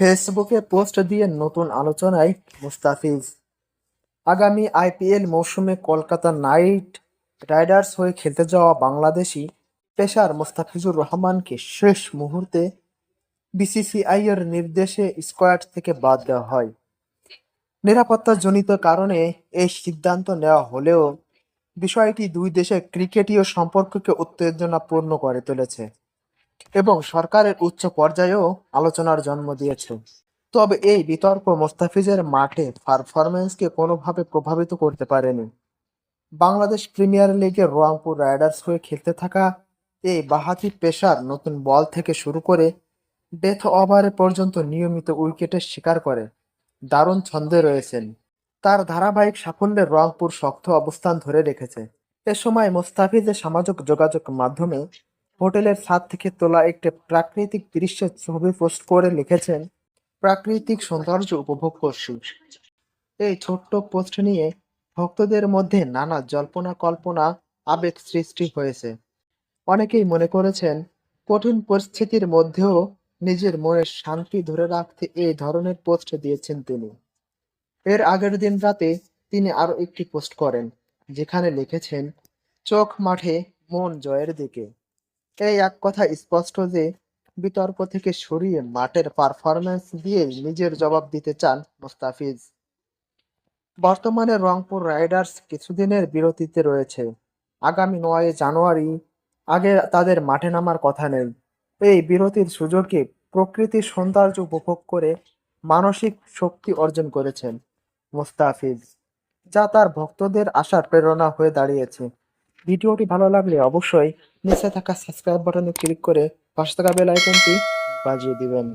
ফেসবুকে পোস্ট দিয়ে নতুন আলোচনায় মুস্তাফিজ। আগামী আইপিএল মৌসুমে কলকাতা নাইট রাইডার্স হয়ে খেলতে যাওয়া বাংলাদেশি পেশার মোস্তাফিজুর রহমানকে শেষ মুহূর্তে বিসিসিআইয়ের নির্দেশে স্কোয়াড থেকে বাদ দেওয়া হয়। নিরাপত্তাজনিত কারণে এই সিদ্ধান্ত নেওয়া হলেও বিষয়টি দুই দেশের ক্রিকেটীয় সম্পর্ককে উত্তেজনাপূর্ণ করে তুলেছে। এবং সরকারের উচ্চ পর্যায়েও আলোচনার জন্ম দিয়েছে। তবে এই বিতর্ক মোস্তাফিজের মাঠে পারফরমেন্সকে কোনোভাবে প্রভাবিত করতে পারেনি। বাংলাদেশ প্রিমিয়ার লিগে রংপুর রাইডার্স হয়ে খেলতে থাকা এই বাহাতি পেশার নতুন বল থেকে শুরু করে ডেথ ওভারে পর্যন্ত নিয়মিত উইকেটের শিকার করে। দারুণ ছন্দে রয়েছেন। তার ধারাবাহিক সাফল্যে রংপুর শক্ত অবস্থান ধরে রেখেছে। এ সময় মোস্তাফিজের সামাজিক যোগাযোগ মাধ্যমে হোটেলের ছাদ থেকে তোলা একটি প্রাকৃতিক দৃশ্যের ছবি পোস্ট করে লিখেছেন, প্রাকৃতিক সৌন্দর্য উপভোগ করছি। এই ছোট্ট পোস্ট নিয়ে ভক্তদের মধ্যে নানা জল্পনা কল্পনা, আবেগ সৃষ্টি হয়েছে। অনেকেই মনে করেছেন, কঠিন পরিস্থিতির মধ্যেও নিজের মনের শান্তি ধরে রাখতে এই ধরনের পোস্ট দিয়েছেন তিনি। এর আগের দিন রাতে তিনি আরও একটি পোস্ট করেন, যেখানে লিখেছেন, চোখ মাঠে মন জয়ের দিকে। এই এক কথা স্পষ্ট যে, বিতর্ক থেকে সরিয়ে মাঠের পারফরম্যান্স দিয়ে নিজের জবাব দিতে চান মোস্তাফিজ। বর্তমানে রংপুর রাইডার্স কিছুদিনের বিরতিতে রয়েছে। আগামী নয় জানুয়ারি আগে তাদের মাঠে নামার কথা নেই। এই বিরতির সুযোগে প্রকৃতির সৌন্দর্য উপভোগ করে মানসিক শক্তি অর্জন করেছেন মোস্তাফিজ, যা তার ভক্তদের আশার প্রেরণা হয়ে দাঁড়িয়েছে। ভিডিওটি ভালো লাগলে অবশ্যই নিচে থাকা সাবস্ক্রাইব বাটনে ক্লিক করে পাশে থাকা বেল আইকনটি বাজিয়ে দিবেন।